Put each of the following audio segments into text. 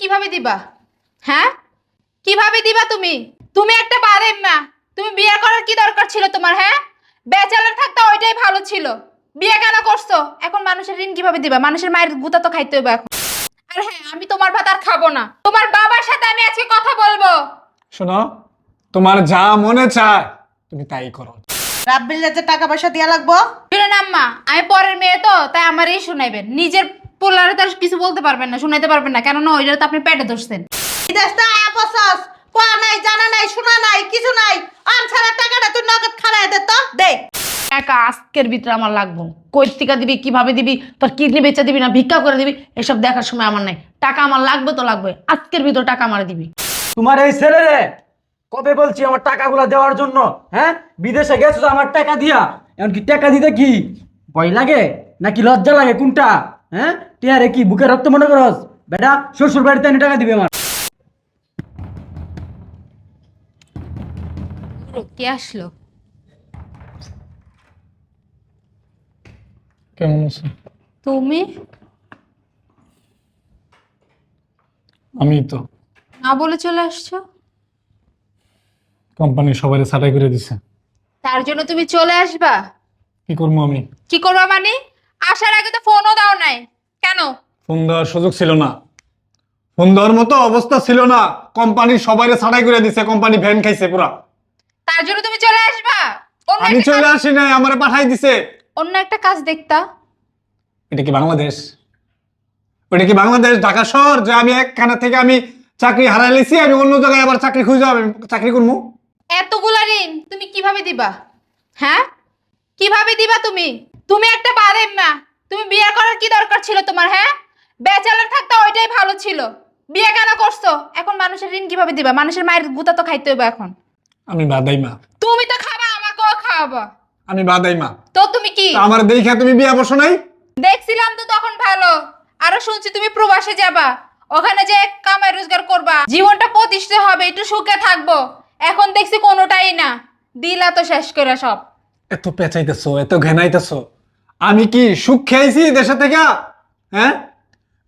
কীভাবে দিবা? হ্যাঁ? কীভাবে দিবা তুমি? তুমি একটা বারেম না। তুমি বিয়ে করার কি দরকার ছিল তোমার হ্যাঁ? ব্যাচেলার থাকতে ওইটাই ভালো ছিল। বিয়ে কেন করছ? এখন মানুষের ঋণ কীভাবে দিবা? মানুষের মায়ের গুতা তো খাইতে হবে এখন। আর হ্যাঁ আমি তোমার ভাত আর খাব না। তোমার বাবার সাথে আমি আজকে কথা বলব। শোনো তোমার যা মনে চায় তুমি তাই করো। রাব্বিলের যে টাকা পয়সা দিয়া লাগবো? শুনেন আম্মা আমি পরের মেয়ে তো তাই আমারই শুনাইবেন। নিজের পোলারে তো আর কিছু বলতে পারবেন না শুনাইতে পারবেন না কেননা ওইটা তো আপনি পেটে ধরছেন। বিদেশ তো আয়া বসস কোয়া নাই জানা নাই শোনা নাই কিছু নাই আনসারের টাকাটা তুই নগদ খাড়াই দে তো দে। টাকা আজকের ভিতরে আমার লাগবো। কই দিবি কীভাবে দিবি তোর কিডনি বেচে দিবি না ভিক্ষা করে দিবি এসব দেখার সময় আমার নাই। টাকা আমার লাগবে তো লাগবে আজকের ভিতর টাকা আমার দিবি। তোমার এই ছেলে রে কবে বলছি আমার টাকাগুলো দেওয়ার জন্য হ্যাঁ? বিদেশে গেছো আমার টাকা দিয়া এমনকি টাকা দিতে কি ভয় লাগে? নাকি লজ্জা লাগে কোনটা হ্যাঁ? টিয়ারে কি বুকে রক্ত মনে করস? বেটা শ্বশুর বাড়িতে এনে টাকা দিবে আমার। কে আসলো? কেমন আছো তুমি? আমি তো। না বলে চলে আসছো? কোম্পানি সবাই ছাটাই করে দিছে। তার জন্য তুমি চলে আসবা? কি করব আমি? কি করবা মানে? আসার আগে তো ফোনও দাও নাই। কেন? ফোন দেওয়ার সুযোগ ছিল না। ফোন দেওয়ার মতো অবস্থা ছিল না। কোম্পানি সবাই ছাটাই করে দিছে কোম্পানি ভ্যান খাইছে পুরা। তার জন্য তুমি চলে আসবা? অন্য আমি একটা চলে কাজ- আসি নাই আমারে পাঠাই দিছে। অন্য একটা কাজ দেখতা। এটা কি বাংলাদেশ? ওটা কি বাংলাদেশ? ঢাকা শহর? যে আমি একখানা থেকে আমি চাকরি হারাই লেছি আমি অন্য জায়গায় আবার চাকরি খুঁজে আমি চাকরি করব এতগুলা ঋণ তুমি কীভাবে দিবা? হ্যাঁ? কীভাবে দিবা তুমি? তুমি একটা বারেম না তুমি বিয়ে করার কি দরকার ছিল তোমার হ্যাঁ? ব্যাচেলার থাকতে ওইটাই ভালো ছিল। বিয়ে কেন করছ? এখন মানুষের ঋণ কীভাবে দিবা? মানুষের মায়ের গুতা তো খাইতে হবে এখন। আমি বাদাই মা। তুমি তো খাবা আমাকেও খাওয়াবা। আমি বাদাই মা। তো তুমি কি? আমার দেখা তুমি বিয়া বসো নাই? দেখছিলাম তো তখন ভালো। আরও শুনছি তুমি প্রবাসে যাবা। ওখানে যে কামাই রোজগার করবা। জীবনটা প্রতিষ্ঠিত হবে একটু সুখে থাকব। এখন দেখছি কোনোটাই না। দিলা তো শেষ করে সব। এত পেঁচাইতেছো এত ঘেনাইতেছো। আমি কি সুখ খেয়েছি দেশে থেকে? হ্যাঁ?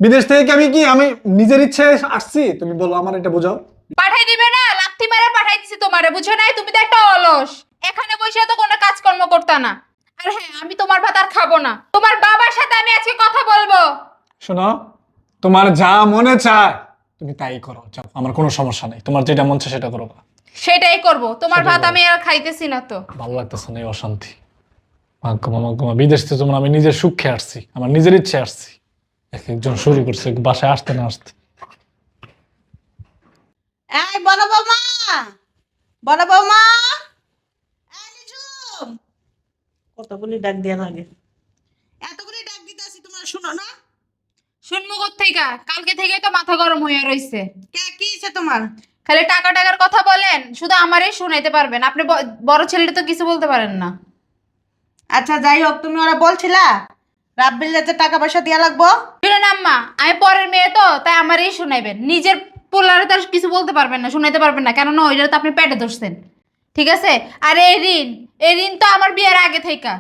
বিদেশ থেকে কি আমি কি আমি নিজের ইচ্ছে আসছি? তুমি বলো আমার এটা বোঝাও। পাঠাই দিবে না লাথি মেরে পাঠাই দিছি তোমারে বুঝো নাই? তুমি তো একটা অলস। এখানে বসে তো কোনো কাজকর্ম করতা না। আর হ্যাঁ আমি তোমার ভাত আর খাব না। তোমার বাবার সাথে আমি আজকে কথা বলব। শোনো তোমার যা মনে চায় তুমি তাই করো যাও আমার কোনো সমস্যা নেই। তোমার যেটা মন চায় সেটা করো। সেটাই করব। তোমার ভাত আমি আর খাইতেছি না তো। ভালো লাগতেছে না এই অশান্তি। মাগ্গমা মাগ্গমা বিদেশ থেকে যেমন আমি নিজের সুখে আসছি আমার নিজের ইচ্ছে আসছি এক একজন শুরু করছে বাসায় আসতে না আসতে। এই বড় বৌমা! বড় বৌমা! কতগুলি ডাক দিয়া লাগে এতগুলি ডাক দিতেছি তোমার শুনো না। শুনব থেকে কালকে থেকে তো মাথা গরম হয়ে রইছে। কে কি হইছে তোমার? খালি টাকা টাকার কথা বলেন শুধু আমারই শুনাইতে পারবেন। আপনি বড় ছেলেটা তো কিছু বলতে পারেন না। আচ্ছা যাই হোক তুমি ওরা বলছিলা? রাব্বিলের যে টাকা পয়সা দিয়া লাগবো। শুনেন আম্মা আমি পরের মেয়ে তো তাই আমারই শুনাইবেন। নিজের পোলারে তো আর কিছু বলতে পারবেন না শুনাইতে পারবেন না কেননা ওইটা তো আপনি পেটে ধরছেন। ঠিক আছে? আর এই ঋণ এই ঋণ তো আমার বিয়ের আগে থেকে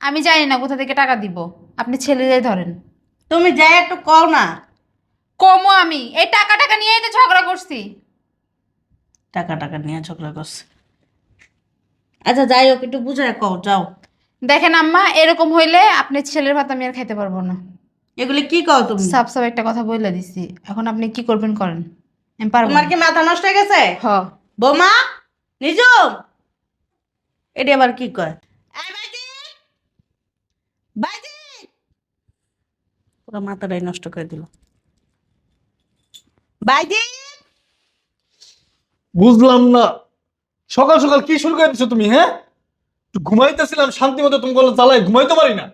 আমি জানি না কোথা থেকে টাকা দিব। আপনি ছেলে ছেলেরাই ধরেন। তুমি যাই একটু কও না। কমো আমি। এই টাকা টাকা নিয়েই তো ঝগড়া করছি। টাকা টাকা নিয়ে ঝগড়া করছে। আচ্ছা যাই হোক একটু বুঝায় কও যাও। দেখেন আম্মা এরকম হইলে আপনি ছেলের ভাত আমি আর খাইতে পারব না। এগুলি কি কও তুমি? সাপ সাপ একটা কথা বলে দিছি। এখন আপনি কি করবেন করেন? আমি পারব তোমার কি মাথা নষ্ট হয়ে গেছে? হ। বৌমা নিজুম এটি আবার কি কয়? এই বাইজি বাইজি পুরো মাথাটাই নষ্ট করে দিল। বাইজি বুঝলাম না। সকাল সকাল কি শুরু করে দিছো তুমি হ্যাঁ? ঘুমাইতেছিলাম শান্তি মতো তুমি বলো জ্বালায় ঘুমাইতে পারি না।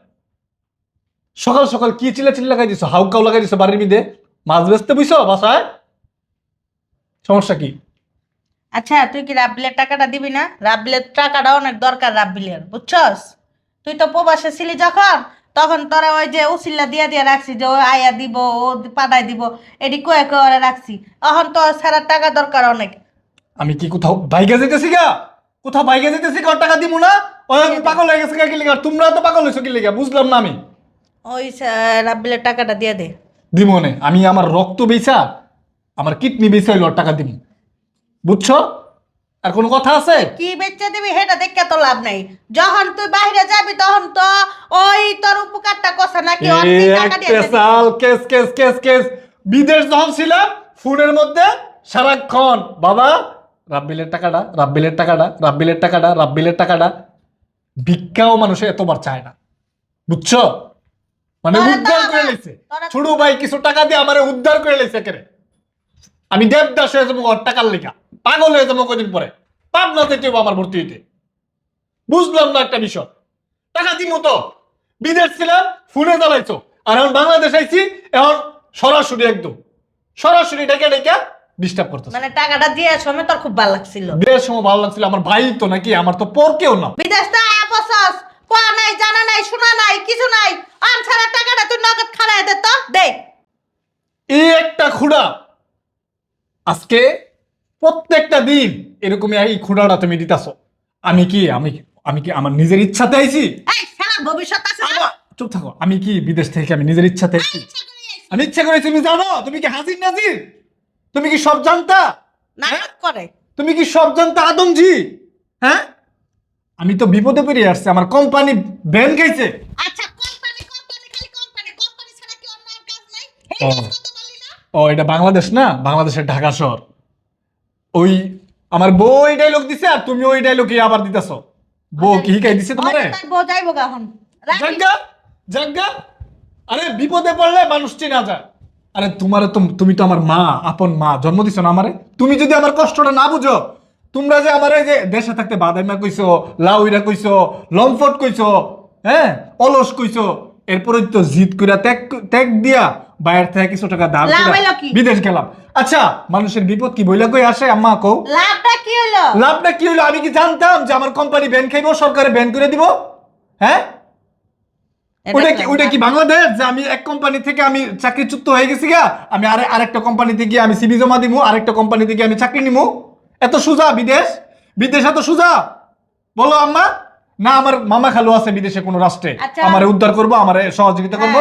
সকাল সকাল কি চিল্লা চিল্লা লাগাই দিছো হাউকাও লাগাই দিছো বাড়ির মিদে মাছ বেচতে বুঝছ বাসায়? সমস্যা কি? আচ্ছা তুই কি রাব্বিলের টাকাটা দিবি না? রাব্বিলের টাকাটা অনেক দরকার রাব্বিলের বুঝছস? তুই তো প্রবাসে ছিলি যখন তখন তোরা ওই যে উসিল্লা দিয়া দিয়া রাখছি যে ও আয়া দিব ও পাঠাই দিব এটি কয়ে কয়ে রাখছি। এখন তো সারা টাকা দরকার অনেক। আমি কি কোথাও বাইকে যেতেছি গা? কোথাও বাইকে যেতেছি কার টাকা দিব না? ওই আমি পাগল হয়ে গেছে কি লিগা তোমরা তো পাগল হয়েছো কি লিগা বুঝলাম না আমি। ওই রাব্বিলের টাকাটা দিয়ে দে। দিমনে আমি আমার রক্ত বেচা আমার কিডনি বেশি হইল টাকা দিন বুঝছ? আর কোনো কথা আছে? কি বেচে দিবি সেটা দেখে তো লাভ নাই। যখন তুই বাইরে যাবি তখন তো ওই তোর উপকারটা করছে নাকি? এই টাকা দিয়ে একটা দিবি। সাল কেস কেস কেস কেস। বিদেশ যখন ছিলাম ফোনের মধ্যে সারাক্ষণ বাবা রাব্বিলের টাকাটা রাব্বিলের টাকাটা রাব্বিলের টাকাটা রাব্বিলের টাকাটা ভিক্ষাও মানুষে এতবার চায় না। বুঝছ? মানে উদ্ধার করে লেছে। ছোট ভাই কিছু টাকা দিয়ে আমারে উদ্ধার করে লেছে কেরে আমি দেবদাস হয়ে যাব ওর টাকার লেখা পাগল হয়ে যাব কদিন পরে। পাবনা যেতে হবে আমার ভর্তি হইতে। বুঝলাম না একটা বিষয়। টাকা দিব তো। বিদেশ ছিলাম ফোনে জ্বালাইছো। আর এখন বাংলাদেশ আইছি এখন সরাসরি একদম। সরাসরি ডেকে ডেকে ডিস্টার্ব করতেছে। মানে টাকাটা দিয়ে সময় তোর খুব ভালো লাগছিল। বিদেশ সময় ভালো লাগছিল আমার ভাই তো নাকি আমার তো পর কেউ না। বিদেশ তো আয়া কোয়া নাই জানা নাই শোনা নাই কিছু নাই। আনসারা টাকাটা তুই নগদ খাড়ায় দে তো দে। এই একটা খুঁড়া আজকে প্রত্যেকটা দিন এরকমই এই খুঁড়াটা তুমি দিতাছো। আমি কি আমি আমি কি আমার নিজের ইচ্ছাতে আইছি? এই সারা ভবিষ্যৎ আছে না? আবার চুপ থাকো আমি কি বিদেশ থেকে আমি নিজের ইচ্ছাতে আইছি। আমি ইচ্ছা করে তুমি জানো তুমি কি হাজির নাজির? তুমি কি সব জানতা? নাটক করে। তুমি কি সব জানতা আদমজি? হ্যাঁ? আমি তো বিপদে পেরিয়ে আসছি আমার কোম্পানি ব্যান খাইছে। আচ্ছা কোম্পানি কোম্পানি খালি কোম্পানি। কোম্পানি ছাড়া কি অন্য আর কাজ নাই? এই ও। কাজ করতে পারলি না? ও এটা বাংলাদেশ না? বাংলাদেশের ঢাকা শহর। ওই আমার বউ ওই ডায়লগ দিছে আর তুমি ওই ডায়লগই আবার দিতেছো। বউ কি হিকাই দিছে তোমারে? বউ যাইবো গা এখন। জাগা জাগা। আরে বিপদে পড়লে মানুষ চেনা যায়। আরে তোমার তো তুমি তো আমার মা আপন মা জন্ম দিছো না আমারে? তুমি যদি আমার কষ্টটা না বুঝো তোমরা যে আমার এই যে দেশে থাকতে বাদাইমা কইছো লাউইরা কইছো লমফট কইছো হ্যাঁ? অলস কইছো এরপরে তো জিদ কইরা ত্যাগ ত্যাগ দিয়া বাইরে থেকে কিছু টাকা দাম বিদেশ গেলাম। আচ্ছা মানুষের বিপদ কি বইলা কই আসে আম্মা কও? লাভটা কি হলো লাভটা কি হলো আমি কি জানতাম যে আমার কোম্পানি ব্যান খাইবো সরকারে ব্যান করে দিব? হ্যাঁ? ওটা কি ওটা কি বাংলাদেশ? যে আমি এক কোম্পানি থেকে আমি চাকরিচ্যুত হয়ে গেছি গা আমি আরে আরেকটা কোম্পানিতে গিয়ে আমি সিবি জমা দিমু আরেকটা কোম্পানিতে গিয়ে আমি চাকরি নিমু। এত সোজা বিদেশ? বিদেশ এত সোজা? বলো আম্মা। না আমার মামা খালু আছে বিদেশে কোনো রাষ্ট্রে। আচ্ছা। আমারে উদ্ধার করব আমারে সহযোগিতা করব।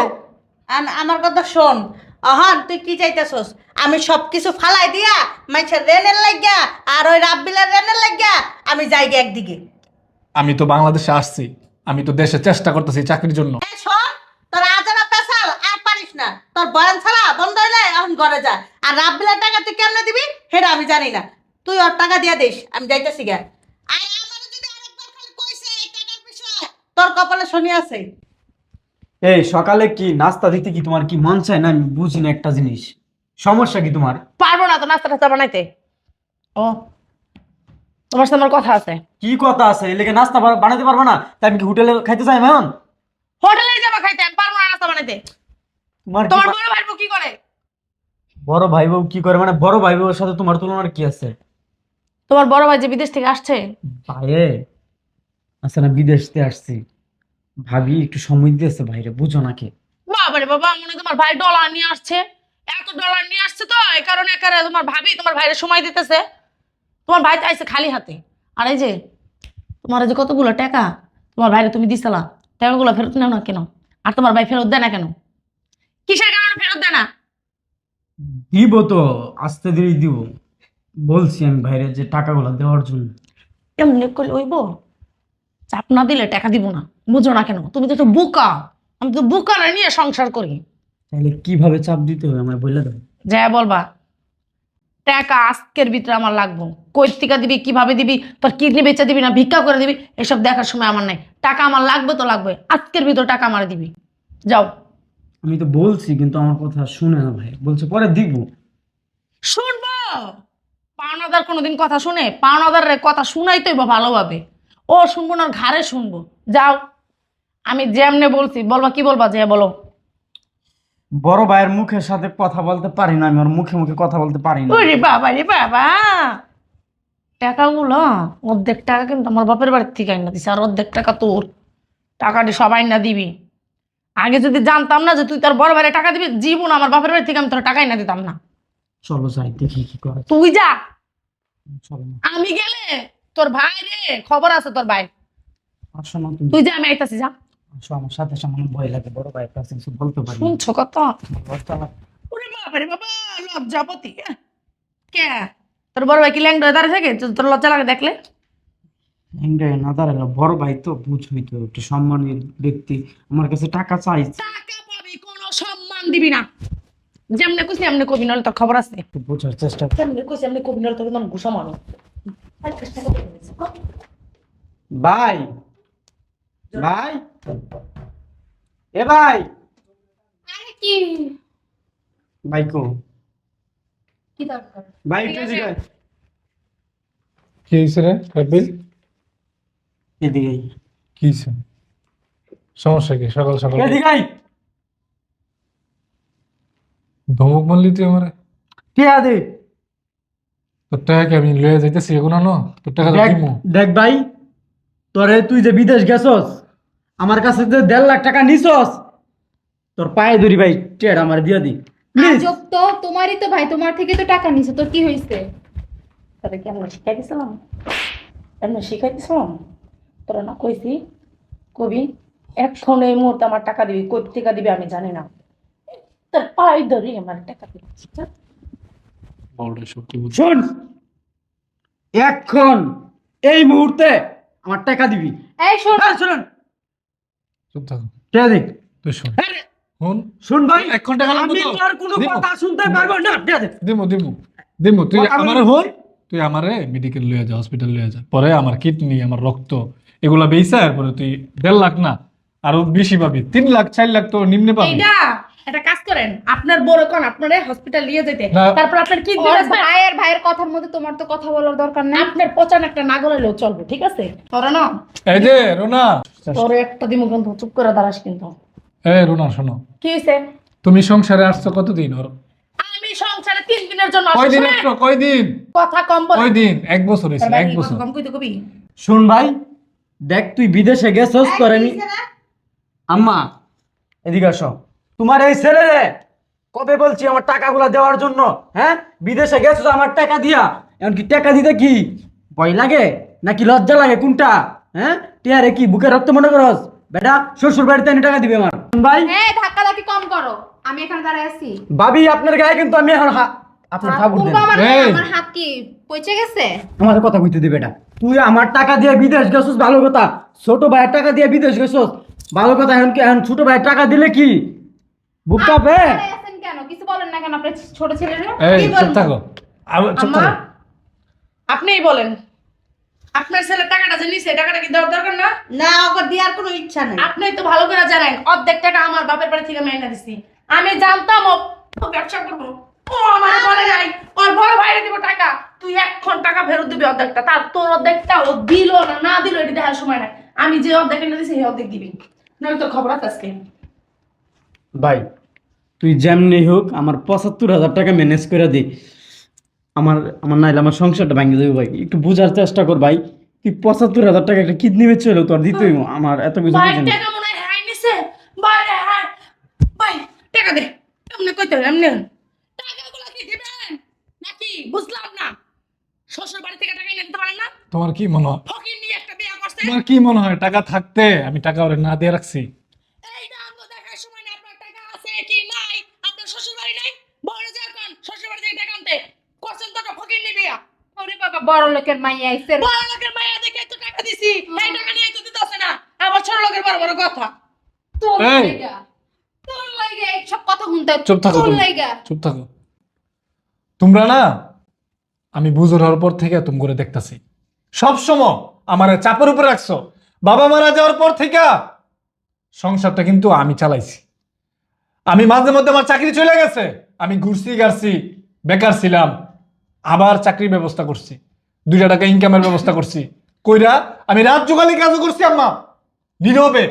হ্যাঁ। আমার কথা শোন। অহন তুই কি চাইতেছস? আমি সব কিছু ফালাই দিয়া মাইছের রেনের লাগিয়া আর ওই রাব্বিলার রেনের লাগিয়া আমি যাই একদিকে। আমি তো বাংলাদেশে আসছি। আমি তো দেশে চেষ্টা করতেছি চাকরির জন্য। তোর আজারা পেশাল আর পারিস না। তোর বয়ান ছাড়া বন্ধ হইলে এখন ঘরে যা। আর রাব্বিলার টাকা তুই কেমনে দিবি সেটা আমি জানি না। তুই ওর টাকা দিয়া দিস আমি যাইতেছি গা আর আমারে যদি আরেকবার খালি কইছে এই টাকার বিষয় তোর কপালে শনি আছে। এই সকালে কি নাস্তা দিতে কি তোমার কি মন চায় না? আমি বুঝি না একটা জিনিস। সমস্যা কি তোমার? পারব না তো নাস্তা টাস্তা বানাইতে। ও তোমার সাথে আমার কথা আছে। কি কথা আছে? এলাকে নাস্তা বানাতে পারব না? তাই আমি কি হোটেলে খাইতে চাই এখন? হোটেলে যাব খাইতে আমি পারব না নাস্তা বানাইতে। তোমার বড় ভাই কি করে? বড় ভাই বউ কি করে? মানে বড় ভাই বউর সাথে তোমার তুলনার কি আছে? তোমার বড় ভাই যে বিদেশ থেকে আসছে? ভাইয়ে আচ্ছা না বিদেশ থেকে আসছি। ভাবি একটু সময় দিয়েছে ভাইরে বুঝো নাকি? বাবারে বাবা মনে হয় তোমার ভাই ডলার নিয়ে আসছে। এত ডলার নিয়ে আসছে তো এই কারণে একারে তোমার ভাবি তোমার ভাইরে সময় দিতেছে। তোমার ভাই চাইছে খালি হাতে। আর এই যে তোমার যে কতগুলো টাকা তোমার ভাইরে তুমি দিছিলা টাকাগুলো ফেরত নেও না কেন? আর তোমার ভাই ফেরত দেয় না কেন? কিসের কারণে ফেরত দেয় না? দিব তো আস্তে ধীরে দিব। বলছি আমি ভাইরে যে টাকাগুলো দেওয়ার জন্য। এমনি করলে হইব? চাপ না দিলে টাকা দিব না। বুঝো না কেন? তুমি তো একটা বোকা। আমি তো বোকারা নিয়ে সংসার করি। তাহলে কীভাবে চাপ দিতে হবে আমার বলে দাও। যা বলবা। টাকা আজকের ভিতরে আমার লাগবো। কই থেকে দিবি কীভাবে দিবি তোর কিডনি বেচে দিবি না ভিক্ষা করে দিবি এসব দেখার সময় আমার নাই। টাকা আমার লাগবে তো লাগবে আজকের ভিতর টাকা আমার দিবি। যাও। আমি তো বলছি কিন্তু আমার কথা শুনে না ভাই। বলছে পরে দিব। শুনব? পাওনাদার কোনোদিন কথা শুনে পাওনাদারের কথা শুনাই তো ভালোভাবে। ও শুনব না ঘাড়ে শুনব। যাও। আমি যেমনে বলছি বলবা কি বলবা যে বলো। বড় ভাইয়ের মুখের সাথে কথা বলতে পারি না আমি ওর মুখে মুখে কথা বলতে পারি না। ওরে বাবা রে বাবা! টাকাগুলো অর্ধেক টাকা কিন্তু আমার বাপের বাড়ির থেকে আইনা দিছে আর অর্ধেক টাকা তোর। টাকাটি সবাই না দিবি। আগে যদি জানতাম না যে তুই তোর বড় ভাইয়ের টাকা দিবি জীবন আমার বাপের বাড়ি থেকে আমি তোর টাকাই না দিতাম না। চলো যাই দেখি কি করে। তুই যা। আমি গেলে তোর ভাই রে খবর আছে তোর ভাই। তুই যা আমি আইতাছি যা। আমার সাথে সামনে ভয় লাগে বড় ভাইয়ের কাছে কিছু বলতে পারি। শুনছো লাগে। ওরে বাবা রে বাবা লজ্জাপতি কে? তোর বড় ভাই কি ল্যাংডা দাঁড়িয়ে থাকে? তোর লজ্জা লাগে দেখলে? এঙ্গে না দাঁড়াল বড় ভাই তো বুঝবি তো একটু সম্মানী ব্যক্তি। আমার কাছে টাকা চাইছে টাকা পাবি কোনো সম্মান দিবি না। যেমনে খুশি এমনি কবি নাহলে তোর খবর আছে। একটু বোঝার চেষ্টা কর। যেমনি খুশি এমনি কবি তোকে তখন ঘুষা মারো ভাই ভাই? এ ভাই? আরে কি? ভাই কো কি দরকার? ভাই একটু এদিকে কি হয়েছে রে রাব্বিল? এদিকে কি হয়েছে? সমস্যা কি? সকাল সকাল এদিকে আয়। ধমক মারলি তুই আমারে? টিয়া দে তোর টাকা কি আমি লয়ে যাইতেছি এগুলো না? তোর টাকা দেখ ভাই। তোরে তুই যে বিদেশ গেছস আমার কাছে যে দেড় লাখ টাকা নিছস তোর পায়ে ধরি ভাই টেড আমার দিয়ে দি। প্লিজ আজব তো তোমারই তো ভাই তোমার থেকে তো টাকা নিছে তোর কি হয়েছে তোরা কি আমরা শিখাই দিছিলাম? এমনি শিখাই দিছিলাম? তোরা না কইছি কবি এখন এই মুহূর্তে আমার টাকা দিবি কই টাকা দিবি আমি জানি না। তোর পায়ে ধরি আমার টাকা দিবি শোন এখন এই মুহূর্তে আমার টাকা দিবি। এই শোন। এই, শুনুন। চুপ থাকো। টিয়া দেখ? তুই শোন। শোন শুন ভাই এক ঘণ্টা গেল আমি তোর কোনো কথা শুনতে পারব না। টিয়া দে দিমু দিমু। দিমু তুই আমারে হন? তুই আমারে মেডিকেল লয়ে যা হসপিটাল লয়ে যা। পরে আমার কিডনি আমার রক্ত এগুলা বেইসা এরপরে তুই দেড় লাখ না আরও বেশি পাবি। তিন লাখ চার লাখ তো নিম্নে পাবি। এইটা একটা কাজ করেন আপনার বড় কোন আপনারে হসপিটাল নিয়ে যেতে। তারপর আপনার কি ভাইয়ের ভাইয়ের কথার মধ্যে তোমার তো কথা বলার দরকার নেই। আপনার পচান একটা না গলালেও চলবে ঠিক আছে? তোরা না। এই যে রোনা। তোর একটা দিমু কিন্তু চুপ করে দাঁড়াস কিন্তু। এই রোনা শোনো। কি হয়েছে তুমি সংসারে আসছো কতদিন ওর? আমি সংসারে তিন দিনের জন্য আসছি, কয়দিন শুনে? একটু কয়দিন? কথা কম বল। কয়দিন? এক বছর ভাই এক বছর। কম কইতে কবি? শুন ভাই দেখ তুই বিদেশে গেছস তোর আমি আম্মা এদিকে আসো। তোমার এই ছেলে রে কবে বলছি আমার টাকাগুলা দেওয়ার জন্য? হ্যাঁ? বিদেশে গেছস আমার টাকা দিয়া। এমনকি টাকা দিতে কি ভয় লাগে? নাকি লজ্জা লাগে কোনটা? হ্যাঁ? টিয়ারে কি বুকে রক্ত মনে করস? বেটা শ্বশুর বাড়িতে এনে টাকা দিবে আমার। ভাই? হ্যাঁ ধাক্কাধাক্কি কম করো? আমি এখানে দাঁড়ায় আছি। ভাবি আপনার গায়ে কিন্তু আমি এখন আপনার ঠাকুর দেন। আমার হাত কি পচে গেছে? আমার কথা কইতে দিবে তুই আমার টাকা দিয়ে বিদেশ গেছস ভালো কথা। ছোট ভাইয়ের টাকা দিয়ে বিদেশ গেছস ভালো কথা। এখন কি এখন ছোট ভাইয়ের টাকা দিলে কি বুক কাঁপে? কেন? কিছু বলেন না কেন? আপনার ছোট ছেলেরা এই চুপ থাকো। চুপ থাকো। আপনিই বলেন। আপনার ছেলে টাকাটা যে নিছে টাকাটা কি দেওয়ার দরকার না? না ওকে দেওয়ার কোনো ইচ্ছা নেই। আপনি তো ভালো করে জানেন অর্ধেক টাকা আমার বাপের বাড়ি থেকে আমি এনে দিছি। আমি জানতাম ও ব্যবসা করব। ও আমার বলে নাই। ওর বড় ভাইরে দিব টাকা। তুই এখন টাকা ফেরত দিবি অর্ধেকটা। তার তোর অর্ধেকটা ও দিল না না দিল এটি দেখার সময় নাই। আমি যে অর্ধেক এনে দিছি সেই অর্ধেক দিবি। তোর খবর আছে আজকে। ভাই তুই যেমনি হোক আমার পঁচাত্তর হাজার টাকা ম্যানেজ করে দে। আমার আমার নাইলে আমার সংসারটা ভেঙে যাবে ভাই। একটু বোঝার চেষ্টা কর ভাই তুই পঁচাত্তর হাজার টাকা একটা কিডনি বেচে হলো তোর দিতেই আমার এত কিছু ভাই টাকা মনে হয় হাই নিছে। ভাই রে হাই ভাই টাকা দে। এমনি কইতে এমনি টাকাগুলো কি দিবেন? নাকি? বুঝলাম না। শ্বশুর বাড়ি থেকে টাকা এনে দিতে পারেন না? তোমার কি মনে হয়? ফকির নিয়ে একটা বিয়ে করছে। তোমার কি মনে হয়? টাকা থাকতে আমি টাকা ওরে না দিয়ে রাখছি এইটা আমগো দেখার সময় না আপনার টাকা আছে কি নাই আপনার শ্বশুর বাড়ি নাই বড় যে এখন শ্বশুর বাড়ি থেকে টাকা আনতে করছেন তো ফকির নিয়ে বিয়া ওরে বাবা বড় লোকের মাইয়া আইছে। বড় লোকের মায়া দেখে তো টাকা দিছি এই টাকা নিয়ে তো দিতেছে না। আবার ছোট লোকের বড় বড় কথা। তোর এই। লাইগা তোর লাইগা এইসব কথা শুনতে চুপ থাকো তোর। লাইগা। চুপ থাকো। তোমরা না আমি বুঝোর হওয়ার পর থেকে তুমি করে দেখতাছি। সব সময় আমার চাপের উপরে রাখছো। বাবা মারা যাওয়ার পর থেকে সংসারটা কিন্তু আমি চালাইছি। আমি মাঝে মধ্যে আমার চাকরি চলে গেছে। আমি ঘুরছি গারছি বেকার ছিলাম। আবার চাকরির ব্যবস্থা করছি। দুইটা টাকা ইনকামের ব্যবস্থা করছি। কইরা আমি রাত জোগালি কাজও করছি আম্মা। নীরবে।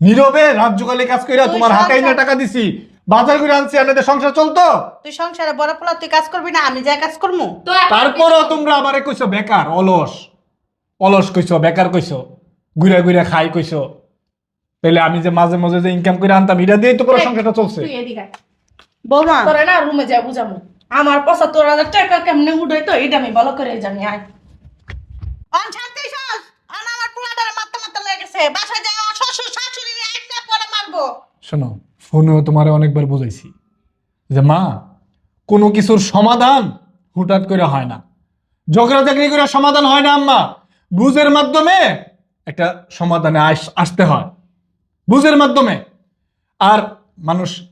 নীরবে রাত জোগালি কাজ কইরা তোমার হাতে এনে টাকা দিছি। বাজার করে আনছি সংসার চলতো? তুই সংসারে বড় পোলা তুই কাজ করবি না আমি যা কাজ করব তো তারপরও তোমরা আমারে কইছো বেকার অলস। অলস কইছো বেকার কইছো। ঘুরে ঘুরে খাই কইছো। তাহলে আমি যে মাঝে মাঝে যে ইনকাম করে আনতাম এটা দিয়েই তো পুরো সংসারটা চলছে। তুই এদিকে আয়। বৌমা। তোরে না রুমে যা বুঝামু। আমার পঁচাত্তর হাজার টাকা কেমনে উঠাই তো এটা আমি ভালো করে জানি আয়। অন শান্তি সস অন আমার পোলাটারে মারতে মারতে লেগে গেছে। বাসায় যাও শ্বশুর শাশুড়ি আইসা পরে মারবো। শোনো ফোনেও তোমারে অনেকবার বুঝাইছি যে মা কোনো কিছুর সমাধান হুটাট করে হয় না। ঝগড়া চাকরি করে সমাধান হয় না আম্মা। বুঝের মাধ্যমে একটা সমাধানে আস- আসতে হয়। বুঝের মাধ্যমে। আর মানুষ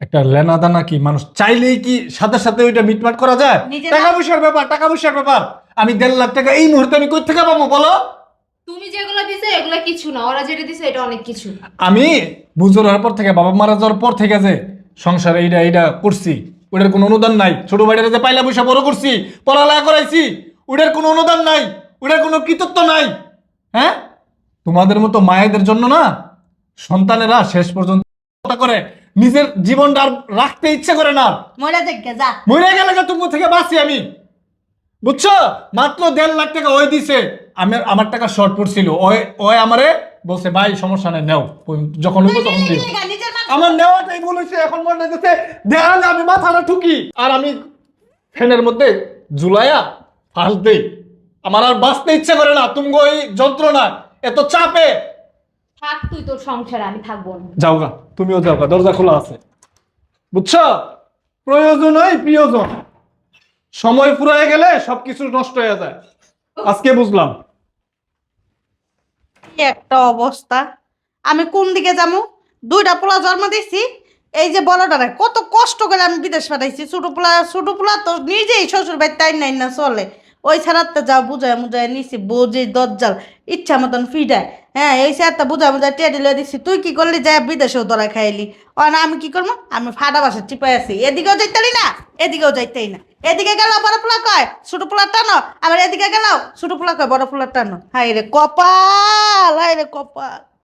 একটা লেনা দানা কি? মানুষ চাইলেই কি সাথে সাথে ওইটা মিটমাট করা যায়? টাকা পয়সার ব্যাপার টাকা পয়সার ব্যাপার। আমি দেড় লাখ টাকা এই মুহূর্তে আমি কই থেকে পাবো বলো? তুমি যেগুলো দিছো এগুলো কিছু না। ওরা যেটা দিছে এটা অনেক কিছু। আমি বুঝোর হওয়ার পর থেকে বাবা মারা যাওয়ার পর থেকে যে সংসারে এইটা এইটা করছি ওটার কোনো অনুদান নাই। ছোট ভাইটারে যে পাইলা পয়সা বড় করছি পড়ালেখা করাইছি ওটার কোনো অনুদান নাই ওটার কোনো কৃতিত্ব নাই। হ্যাঁ? তোমাদের মতো মায়েদের জন্য না সন্তানেরা শেষ পর্যন্ত করে নিজের জীবনটা আর রাখতে ইচ্ছে করে না মরে দেখে যা। মরে গেলে যে তুমি থেকে বাঁচি আমি। বুঝছ? মাত্র দেড় লাখ টাকা ওই দিছে। আমি আমার টাকা শর্ট পড়ছিল ওই ওই আমারে বলছে ভাই সমস্যা নেই নেও। যখন হইবো তখন দিও। আমার নেওয়াটাই বলেছে এখন মনে হচ্ছে দেয়ালে আমি মাথাটা ঠুকি। আর আমি ফ্যানের মধ্যে ঝুলাইয়া ফাঁস দেই। আমার আর বাঁচতে ইচ্ছে করে না তুমি ওই যন্ত্রণা এত চাপে থাক তুই তোর সংসারে আমি থাকব না। যাও গা তুমিও যাও গা দরজা খোলা আছে। বুঝছ? প্রয়োজন হয় প্রিয়জন। সময় ফুরায় গেলে সবকিছু নষ্ট হয়ে যায়। আজকে বুঝলাম। কি একটা অবস্থা। আমি কোন দিকে যাব? দুইটা পোলা জন্ম দিছি এই যে বড়টারে কত কষ্ট করে আমি বিদেশ পাঠাইছি। ছোট পোলা ছোট পোলা তো নিজেই শ্বশুর বাড়ি তাই নাই না চলে। ওই ছাড়াতে যাও বুঝায় মুজায় নিছি, বোঝে, দজ্জাল, ইচ্ছা মতন ফিডায়। হ্যাঁ এই ছাড়াতে বুঝায় বুঝা টেডি লয়ে দিছি। তুই কি করলি? যায় বিদেশেও তোরা খাইলি। ও না, আমি কি করব? আমি ফাটা বাসা চিপাই আছি। এদিকেও যাইতালি না, এদিকেও যাইতেই না। এদিকে গেল বড় পোলা কয়? ছোট পোলা টানো। আবার এদিকে গেল ছোট পোলা কয়? বড় পোলা টানো। হাই রে কপাল হাই রে কপাল।